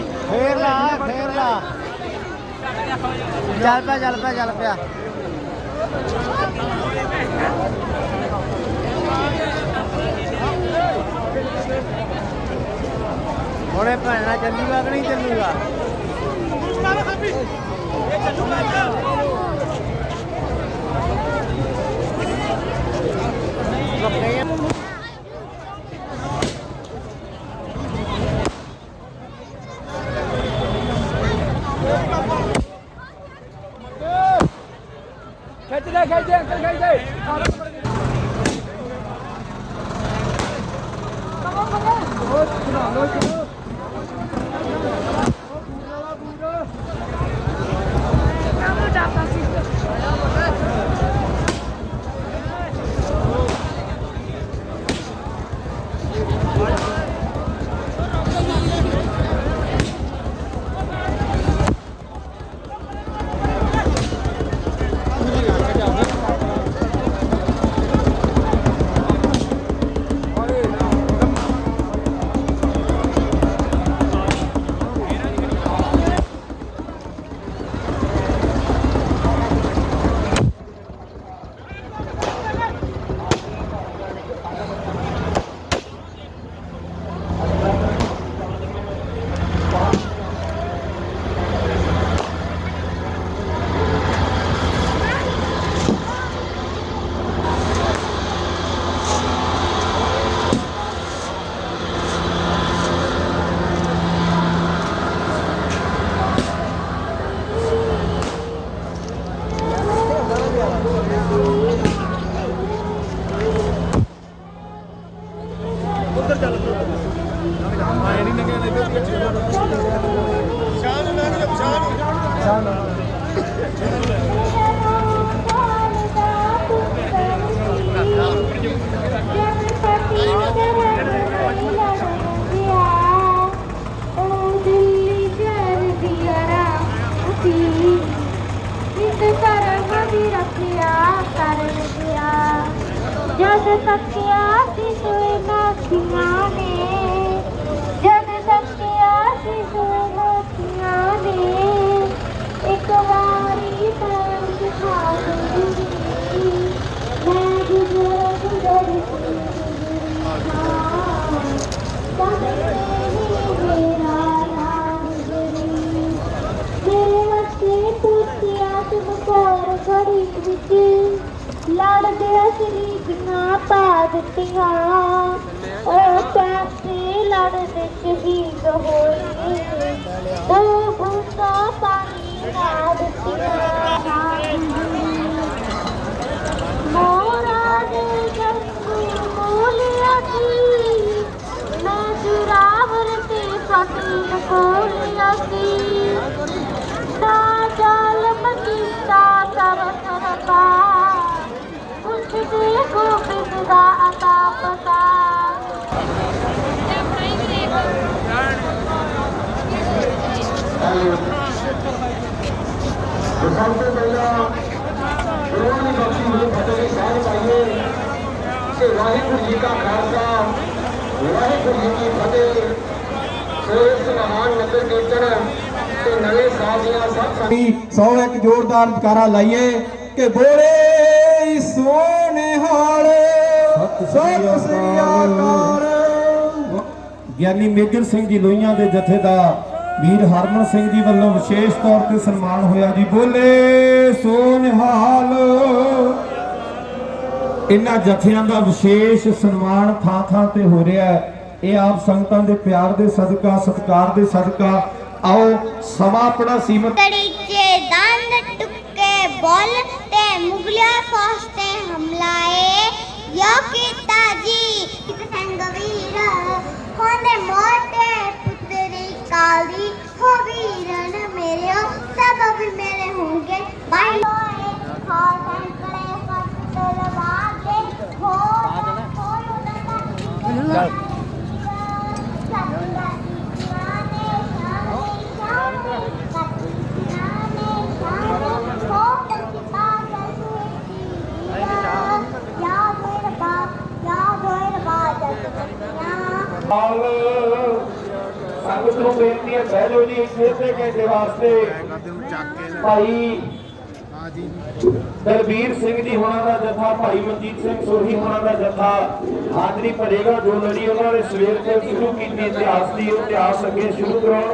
ਫੇਰ ਲਾ ਫੇਰ ਲਾ। ਚੱਲ ਪਿਆ ਚੱਲ ਪਿਆ ਚੱਲ ਪਿਆ। ਹੁਣੇ ਭੈਣਾ ਚੱਲੂਗਾ ਕਿ ਨਹੀਂ ਚੱਲੂਗਾ ਖਿੱਚ ਦੇ খাই ਦੇ ਅੰਕਲ ਖਿੱਚ ਦੇ ਜਦ ਤੱਕਿਆ ਸੀ ਸੋਏ ਨਾਥੀਆਂ ਨੇ ਜਦ ਤੱਕਿਆ ਸੀ ਸੋਏ ਨਾਥੀਆਂ ਨੇ ਇੱਕ ਵਾਰੀ ਤਾਂ ਦਿਖਾ ਦਿੰਦੀ ਮੈਂ ਗੁਜ਼ਰ ਗੁਜ਼ਰ ਸੀ ਮੇਰੇ ਵਸੇ ਪੁੱਤਿਆ ਤੁਮ ਕੋਰ ਘੜੀ ਵਿੱਚ ਲੜਦੇ ਅਸਲੀ ਪਾ ਦਿੱਤੀਆਂ ਉਹ ਪੈਸੇ ਲੜਦੇ ਸ਼ਹੀਦ ਹੋਏ। ਦੋ ਬੂੰਦਾ ਪਾਣੀ ਨਾ ਦਿੱਤੀਆਂ ਮੋਰਾ ਦੇ ਜੰਗੂ ਮੋਲਿਆ ਸੀ ਮੈਂ ਜੁਰਾਵਰ ਤੇ ਫਕੀਰ ਕੋਲਿਆ ਸੀ ਨਾ ਜ਼ਾਲਮ ਕੀਤਾ ਕਰ ਸਰਬਾ ਕੁਛ ਦੇ ਗੋਬਿੰਦ ਦਾ ਅਤਾ ਪਤਾ ਸਭ ਤੋਂ ਪਹਿਲਾਂ ਗੁਰੂਆਂ ਦੀ ਬਖਸ਼ੀ ਹੋਈ ਫਤਿਹ ਦੀ ਸਾਧ ਪਾਈਏ ਕਿ ਵਾਹਿਗੁਰੂ ਜੀ ਕਾ ਖਾਲਸਾ ਵਾਹਿਗੁਰੂ ਜੀ ਕੀ ਫਤਿਹ ਸੋ ਇਸ ਮਹਾਨ ਨਗਰ ਕੀਰਤਨ ਤੇ ਨਵੇਂ ਸਾਲ ਦੀਆਂ ਸਭ ਸੰਗਤ ਸੌ ਇੱਕ ਜ਼ੋਰਦਾਰ ਜਕਾਰਾ ਲਾਈਏ ਕਿ ਬੋਲੇ ਸੋਨੇ ਹਾਲੇ ਸਤਿ ਸ੍ਰੀ ਅਕਾਲ। ਗਿਆਨੀ ਮੇਜਰ ਸਿੰਘ ਜੀ ਲੋਹੀਆਂ ਦੇ ਜਥੇ ਦਾ ਵੀਰ ਹਰਮਨ ਸਿੰਘ ਜੀ ਵੱਲੋਂ ਵਿਸ਼ੇਸ਼ ਤੌਰ ਤੇ ਸਨਮਾਨ ਹੋਇਆ ਜੀ। ਬੋਲੇ ਸੋ ਨਿਹਾਲ ਇਹਨਾਂ ਜਥਿਆਂ ਦਾ ਵਿਸ਼ੇਸ਼ ਸਨਮਾਨ ਥਾਂ ਥਾਂ ਤੇ ਹੋ ਰਿਹਾ ਹੈ। ਇਹ ਆਪ ਸੰਗਤਾਂ ਦੇ ਪਿਆਰ ਦੇ ਸਦਕਾ ਸਤਿਕਾਰ ਦੇ ਸਦਕਾ। ਆਓ ਸਮਾਂ ਆਪਣਾ ਸੀਮਤ ਤੜੀਚੇ ਦੰਦ ਟੁੱਕੇ ਬੋਲ ਤੇ ਮੁਗਲਿਆ ਫੌਜ ਤੇ ਹਮਲਾਏ ਯੋ ਕੀਤਾ ਜੀ ਸੰਗ ਵੀਰ ਹੋਂਦੇ ਪੁੱਤਰੀ ਕਾਲੀ ਹੋ ਵੀਰਨ ਮੇਰੇ ਸਭ ਵੀ ਮੇਰੇ ਹੋਣਗੇ ਬਾਈ ਲੋਏ ਹਾਂ ਸੰਕਲੇ ਫਸਲ ਲਵਾਗੇ ਹੋ ਹੋ ਚੱਲ ਹਾਲ ਸੰਗਤ ਨੂੰ ਬੇਨਤੀ ਹੈ ਬਹਿ ਜਾਓ ਜੀ ਇਸੇ ਘੰਟੇ ਵਾਸਤੇ ਭਾਈ ਦਲਬੀਰ ਸਿੰਘ ਜੀ ਹੋਣਾ ਦਾ ਜਥਾ, ਭਾਈ ਮਨਜੀਤ ਸਿੰਘ ਸੋਹੀ ਹੋਣਾ ਦਾ ਜਥਾ, ਹਾਜ਼ਰੀ ਭਰੇਗਾ ਜੋ ਲੜੀ ਉਹਨਾਂ ਨੇ ਸਵੇਰ ਤੋਂ ਸ਼ੁਰੂ ਕੀਤੀ, ਇਤਿਹਾਸ ਦੀ ਇਤਿਹਾਸ ਅੱਗੇ ਸ਼ੁਰੂ ਕਰਾਉਣ।